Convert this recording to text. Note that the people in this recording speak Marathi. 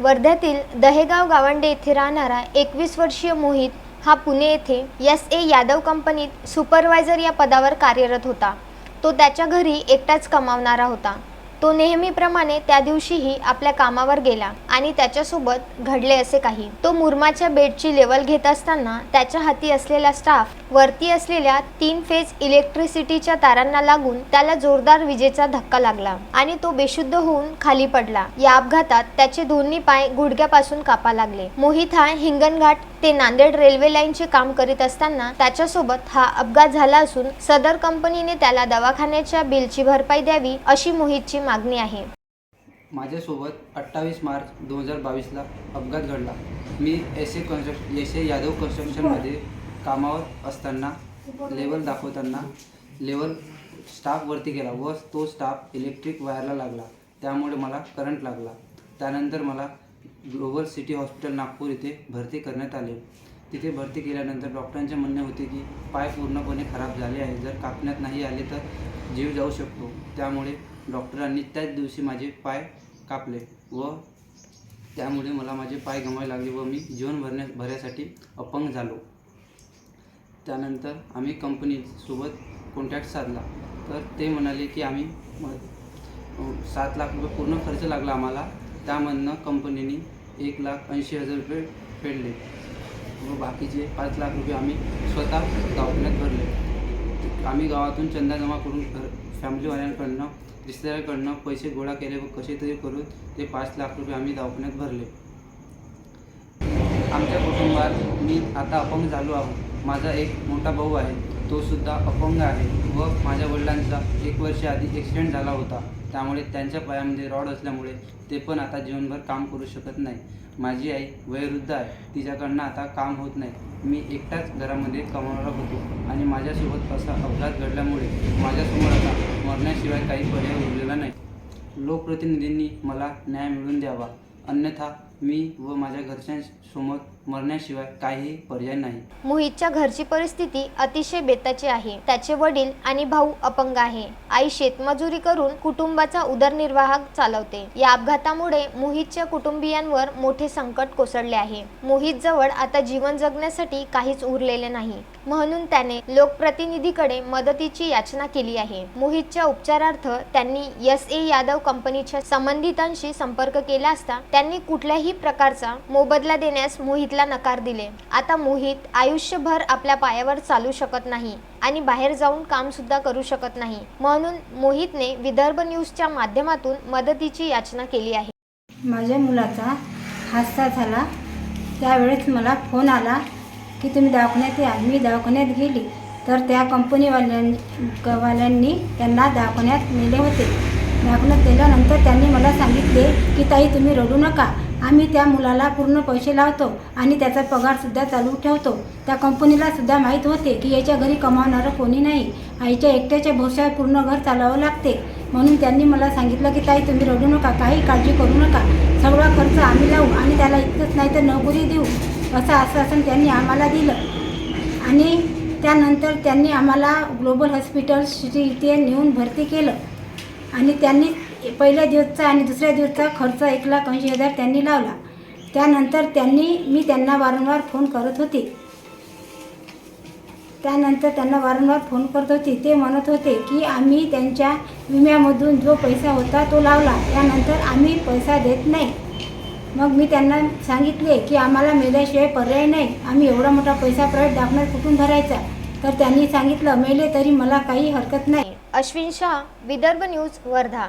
वर्ध्यातील दहेगाव गावंडे येथे राहणारा एकवीस वर्षीय मोहित हा पुणे येथे एस ए यादव कंपनीत सुपरवायझर या पदावर कार्यरत होता. तो त्याच्या घरी एकटाच कमावणारा होता. तो नेहमीप्रमाणे त्या दिवशीही आपल्या कामावर गेला आणि त्याच्यासोबत घडले असे काही. तो मुरमाच्या बेडची लेवल घेत असताना त्याच्या हाती असलेला स्टाफ वरती असलेल्या तीन फेज इलेक्ट्रिसिटीच्या तारांना लागून त्याला जोरदार विजेचा धक्का लागला आणि तो बेशुद्ध होऊन खाली पडला. या अपघातात त्याचे दोन्ही पाय गुडघ्यापासून कापा लागले. मोहित हा हिंगणघाट ते नांदेड रेल्वे लाईनचे काम करीत असताना त्याच्यासोबत हा अपघात झाला असून सदर कंपनीने त्याला दवाखान्याच्या बिलची भरपाई द्यावी अशी मोहितची मागणी आहे. माझ्यासोबत अठ्ठावीस मार्च दोन हजार बावीसला अपघात घडला. मी S A construction S A Yadav कन्स्ट्रक्शनमध्ये कामावर असताना लेवल दाखवताना लेवल स्टाफ वरती गेला व तो स्टाफ इलेक्ट्रिक वायरला लागला. त्यामुळे मला करंट लागला. त्यानंतर मला ग्लोबल सिटी हॉस्पिटल नागपूर इथे भरती करण्यात आले. तिथे भरती केल्यानंतर डॉक्टरांचे म्हणणे होते की पाय पूर्णपणे खराब झाले आहे जर कापण्यात नाही आले तर जीव जाऊ शकतो. त्यामुळे डॉक्टरांनी त्याच दिवशी माझे पाय कापले व त्यामुळे मला माझे पाय गमावे लागले व मी जीवन भरण्या भरण्यासाठी अपंग झालो. त्यानंतर आम्ही कंपनीसोबत कॉन्टॅक्ट साधला. तर ते म्हणाले की आम्ही सात लाख रुपये पूर्ण खर्च लागला आम्हाला. त्यामधनं कंपनीने एक लाख ऐंशी हजार रुपये फेडले व बाकीचे पाच लाख रुपये आम्ही स्वतः दवाखान्यात भरले. आम्ही गावातून चंदा जमा करून घर फॅमिलीवाल्यांकडनं रिश्तेदाराकडनं पैसे गोळा केले व कसे तरी करून ते पाच लाख रुपये आम्ही दवाखान्यात भरले. आमच्या कुटुंबात मी आता अपंग झालो आहोत माझा एक मोठा भाऊ आहे. तो सुद्धा अपंग आहे व माझ्या वडिलांचा एक वर्ष आधी ॲक्सिडेंट झाला होता. त्यामुळे त्यांच्या पायामध्ये रॉड असल्यामुळे ते पण आता जीवनभर काम करू शकत नाही. माझी आई वयोवृद्ध आहे. तिच्याकडनं आता काम होत नाही. मी एकटाच घरामध्ये कमावणारा होतो आणि माझ्यासोबत असा अपघात घडल्यामुळे माझ्यासमोर आता मरण्याशिवाय काही पर्याय उरलेला नाही. लोकप्रतिनिधींनी मला न्याय मिळवून द्यावा. अन्यथा मी व माझ्या घरच्यांसमोर मरण्याशिवाय काही पर्याय नाही. मोहितच्या घरची परिस्थिती अतिशय बेताची आहे. त्याचे वडील आणि भाऊ अपंग आहे. आई शेतमजुरी करून कुटुंबाचा उदरनिर्वाह चालवते. या अपघातामुळे मोहितच्या कुटुंबियांवर मोठे संकट कोसळले आहे. मोहित जवळ आता जीवन जगण्यासाठी काहीच उरलेले नाही. म्हणून त्याने लोकप्रतिनिधीकडे मदतीची याचना केली आहे. मोहितच्या उपचारार्थ त्यांनी एस ए यादव कंपनीच्या संबंधितांशी संपर्क केला असता त्यांनी कुठल्याही प्रकारचा मोबदला देण्यास मोहितला नकार दिले. आता मोहित आयुष्यभर आपल्या पायावर चालू शकत नाही आणि बाहेर जाऊन काम सुद्धा करू शकत नाही. म्हणून मोहितने विदर्भ न्यूजच्या माध्यमातून मदतीची याचना केली आहे. माझ्या मुलाचा हादसा झाला. त्यावेळेस मला फोन आला की तुम्ही दवाखान्यात या. मी दवाखान्यात गेली तर त्या कंपनीवाल्यां वाल्यांनी त्यांना दवाखान्यात नेले होते. दवाखान्यात नेल्यानंतर त्यांनी मला सांगितले की ताई तुम्ही रडू नका. आम्ही त्या मुलाला पूर्ण पैसे लावतो आणि त्याचा पगारसुद्धा चालू ठेवतो. त्या कंपनीलासुद्धा माहीत होते की याच्या घरी कमावणारं कोणी नाही. आईच्या एकट्याच्या भोवशावर पूर्ण घर चालावं लागते. म्हणून त्यांनी मला सांगितलं की ताई तुम्ही रडू नका काही काळजी करू नका. सगळा खर्च आम्ही लावू आणि त्याला इतकंच नाही तर नोकरी देऊ. असं आश्वासन त्यांनी आम्हाला दिलं. आणि त्यानंतर त्यांनी आम्हाला ग्लोबल हॉस्पिटल सिटी इथे नेऊन भरती केलं. आणि त्यांनी पहिल्या दिवसचा आणि दुसऱ्या दिवसचा खर्च एक लाख ऐंशी हजार त्यांनी लावला. त्यानंतर त्यांनी मी त्यांना वारंवार फोन करत होते. त्यानंतर त्यांना वारंवार फोन करत होती. ते म्हणत होते की आम्ही त्यांच्या विम्यामधून जो पैसा होता तो लावला. त्यानंतर आम्ही पैसा देत नाही. मग मी त्यांना सांगितले की आम्हाला मेल्याशिवाय पर्याय नाही. आम्ही एवढा मोठा पैसा प्रवेश दवाखान्यात कुठून भरायचा? तर त्यांनी सांगितलं मेले तरी मला काही हरकत नाही. अश्विन शाह विदर्भ न्यूज वर्धा.